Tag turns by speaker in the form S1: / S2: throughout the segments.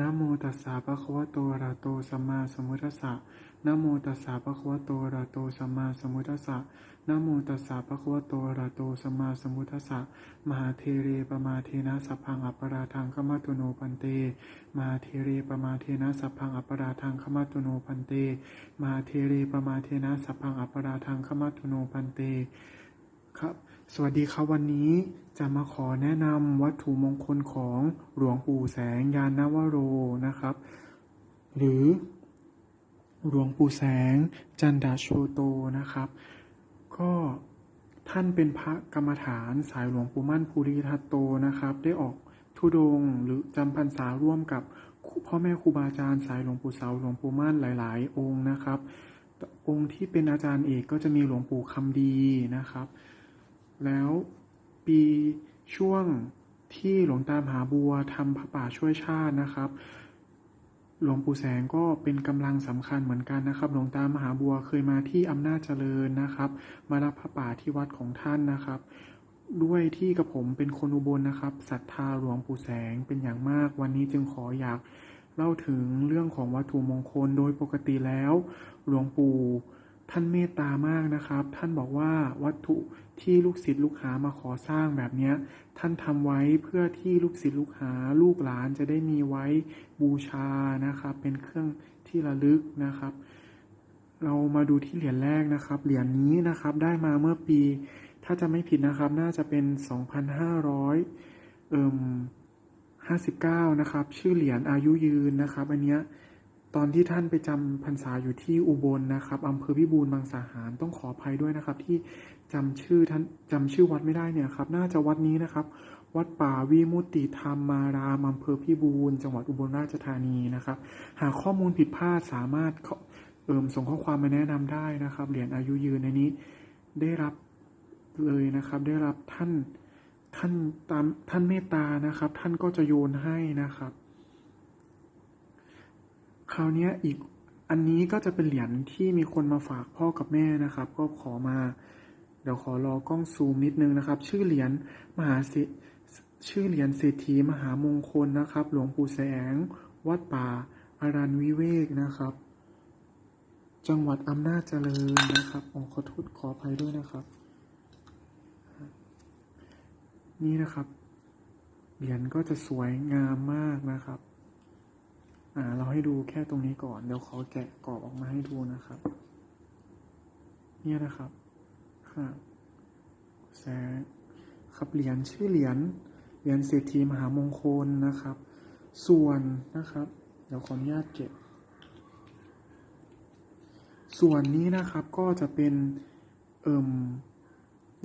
S1: นะโมตัสสะภะคะวะโตอะระโตสัมมาสัมพุทธัสสะนะโมตัสสะภะคะวะโตอะระโตสัมมาสัมพุทธัสสะนะโมตัสสะภะคะวะโตอะระโตสัมมาสัมพุทธัสสะมหาเทเรปมาเทนะสัพพังอัปปราทังขมัตุโนพันเต มหาเทเรปมาเทนะสัพพังอัปปราทังขมัตุโนพันเต มหาเทเรปมาเทนะสัพพังอัปปราทังขมัตตุโนพันเตครับ สวัสดีครับวันนี้จะมาขอแนะนำวัตถุมงคลของหลวงปู่แสงยานวโรนะครับ หรือหลวงปู่แสงจันดาโชโตนะครับ ก็ท่านเป็นพระกรรมฐานสายหลวงปู่มั่นภูริทัตโตนะครับ ได้ออกทุดงหรือจำพรรษาร่วมกับพ่อแม่ครูบาอาจารย์สายหลวงปู่เสาหลวงปู่มั่นหลาย ๆ องค์นะครับ องค์ที่เป็นอาจารย์เอกก็จะมีหลวงปู่คำดีนะครับ แล้วปีช่วงที่หลวงตามหาบัวทำพระป่าช่วยชาตินะครับ หลวงปู่แสงก็เป็นกำลังสำคัญเหมือนกันนะครับ หลวงตามหาบัวเคยมาที่อำนาจเจริญนะครับ มารับพระป่าที่วัดของท่านนะครับ ด้วยที่กับผมเป็นคนอุบลนะครับศรัทธาหลวงปู่แสงเป็นอย่างมาก วันนี้จึงขออยากเล่าถึงเรื่องของวัตถุมงคลโดยปกติแล้ว หลวงปู่ท่านเมตตามากนะครับ ท่านบอกว่าวัตถุ ที่ลูกศิษย์ลูกหามาขอสร้างแบบนี้ท่านทำไว้เพื่อที่ลูกศิษย์ลูกหาลูกหลานจะได้มีไว้บูชานะครับ เป็นเครื่องที่ระลึกนะครับ เรามาดูที่เหรียญแรกนะครับ เหรียญนี้นะครับได้มาเมื่อปี ถ้าจะไม่ผิดนะครับ น่าจะเป็น 2,500เอ่ม59 นะครับ ชื่อเหรียญอายุยืนนะครับ อันเนี้ย ตอนที่ท่านไปจำพรรษาอยู่ที่อุบลนะครับอำเภอพิบูลมังสาหารต้องขออภัยด้วยนะครับ ที่จำชื่อท่านจำชื่อวัดไม่ได้เนี่ยครับ น่าจะวัดนี้นะครับ วัดป่าวิมุติธรรมารามอำเภอพิบูลจังหวัดอุบลราชธานีนะครับ หากข้อมูลผิดพลาดสามารถเอิมส่งข้อความมาแนะนำได้นะครับเหรียญอายุยืนในนี้ได้รับเลยนะครับ ได้รับท่านท่านตามท่านเมตตานะครับ ท่านก็จะโยนให้นะครับ คราวนี้อีกอันนี้ก็จะเป็นเหรียญที่มีคนมาฝากพ่อกับแม่นะครับ ก็ขอมา เดี๋ยวขอรอกล้องซูมนิดนึงนะครับ ชื่อเหรียญมหาเศชื่อเหรียญเศรษฐีมหามงคลนะครับ หลวงปู่แสง วัดป่าอารันวิเวกนะครับ จังหวัดอำนาจเจริญนะครับขอขอโทษขออภัยด้วยนะครับ นี่นะครับเหรียญก็จะสวยงามมากนะครับ อ่า เราให้ดูแค่ตรงนี้ก่อน เดี๋ยวขอแกะกรอบออกมาให้ดูนะครับ เนี่ยนะครับค่ะแสงครับเหรียญชื่อเหรียญเหรียญเศรษฐีมหามงคลนะครับ ส่วนนะครับ เดี๋ยวขออนุญาตเก็บ ส่วนนี้นะครับก็จะเป็นเอิ่ม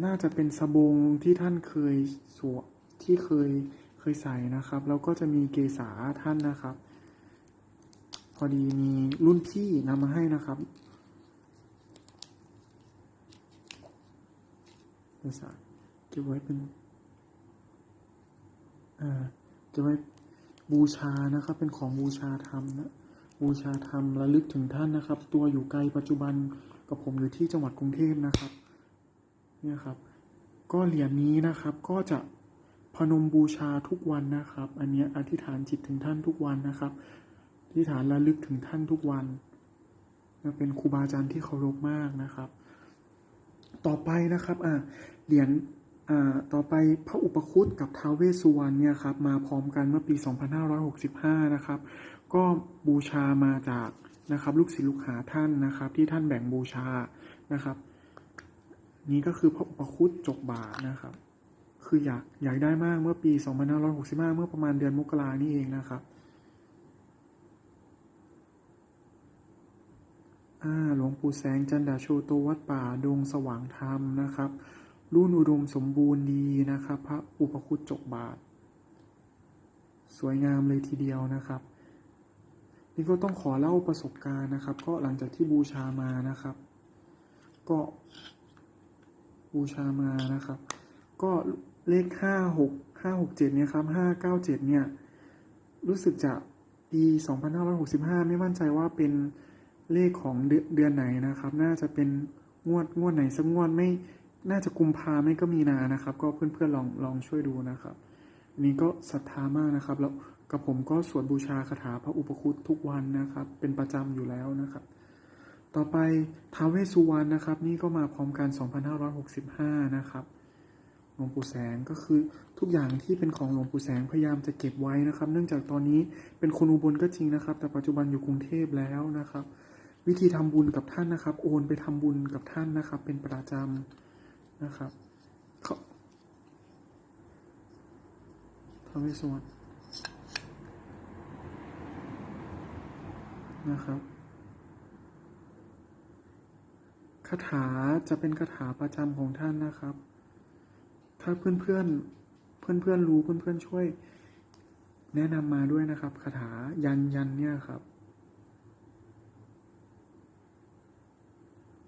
S1: น่าจะเป็นสบงที่ท่านเคยสวมที่เคยเคยใส่นะครับ แล้วก็จะมีเกษาท่านนะครับ พอดีมีรุ่นพี่นำมาให้นะครับเกษาเก็บไว้เป็นอ่าเก็บไว้บูชานะครับ เป็นของบูชาธรรมนะบูชาธรรมระลึกถึงท่านนะครับ ตัวอยู่ไกลปัจจุบันกับผมอยู่ที่จังหวัดกรุงเทพนะครับ เนี่ยครับ ก็เหรียญนี้นะครับ ก็จะพนมบูชาทุกวันนะครับ อันนี้อธิษฐานจิตถึงท่านทุกวันนะครับ อธิษฐานระลึกถึงท่านทุกวันนะเป็นครูบาอาจารย์ที่เคารพมากนะครับ ต่อไปนะครับอ่าเหรียญอ่าต่อไปพระอุปคุตกับท้าวเวสสุวรรณเนี่ยครับมาพร้อมกันเมื่อปี 2565 นะครับ ก็บูชามาจากนะครับลูกศิษย์ลูกหาท่านนะครับ ที่ท่านแบ่งบูชานะครับ นี่ก็คือพระอุปคุตจบบาทนะครับ คืออยากอยากได้มากเมื่อปี 2565 เมื่อประมาณเดือนมกรานี่เองนะครับ อ่าหลวงปู่แสงจันดาโชโตวัดป่าดงสว่างธรรมนะครับ รุ่นอุดมสมบูรณ์ดีนะครับ พระอุปคุตจบบาท สวยงามเลยทีเดียวนะครับ นี่ก็ต้องขอเล่าประสบการณ์นะครับ ก็หลังจากที่บูชามานะครับ ก็บูชามานะครับ ก็เลขห้าหกห้าหกเจ็ดเนี่ยครับห้าเก้าเจ็ดเนี่ย รู้สึกจะปีสองพันห้าร้อยหกสิบห้าไม่มั่นใจว่าเป็น เลขของเดือนเดือนไหนนะครับ น่าจะเป็นงวดงวดไหนสักงวดไม่น่าจะกุมภาไม่ก็มีนานะครับ ก็เพื่อนๆลองลองช่วยดูนะครับอันนี้ก็ศรัทธามากนะครับ แล้วกับผมก็สวดบูชาคาถาพระอุปคุตทุกวันนะครับ เป็นประจำอยู่แล้วนะครับ ต่อไปท้าวเวสสุวรรณนะครับ นี่ก็มาพร้อมกัน 2565 นะครับหลวงปู่แสงก็คือทุกอย่างที่เป็นของหลวงปู่แสงพยายามจะเก็บไว้นะครับ เนื่องจากตอนนี้เป็นคนอุบลก็จริงนะครับ แต่ปัจจุบันอยู่กรุงเทพแล้วนะครับ วิธีทำบุญกับท่านนะครับ โอนไปทำบุญกับท่านนะครับ เป็นประจำนะครับเขาท้าวเวสสุวรรณนะครับคาถาจะเป็นคาถาประจำของท่านนะครับ ถ้าเพื่อนเพื่อนเพื่อนเพื่อนรู้เพื่อนเพื่อนช่วย แนะนำมาด้วยนะครับคาถายันยันเนี่ยครับ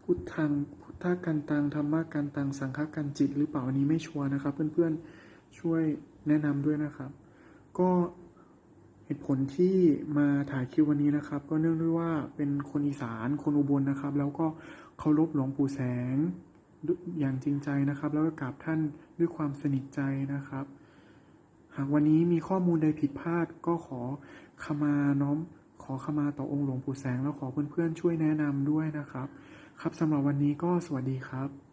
S1: พุทธังพุทธกันตังธรรมะกันตังสังฆกันจิตหรือเปล่าอันนี้ไม่ชัวร์นะครับ เพื่อนๆช่วยแนะนำด้วยนะครับ ก็เหตุผลที่มาถ่ายคลิปวันนี้นะครับ ก็เนื่องด้วยว่าเป็นคนอีสานคนอุบลนะครับ แล้วก็เคารพหลวงปู่แสงอย่างจริงใจนะครับ แล้วก็กราบท่านด้วยความสนิทใจนะครับ หากวันนี้มีข้อมูลใดผิดพลาดก็ขอขมาน้อมขอขมาต่อองค์หลวงปู่แสง แล้วขอเพื่อนๆช่วยแนะนำด้วยนะครับ ครับสำหรับวันนี้ก็สวัสดีครับ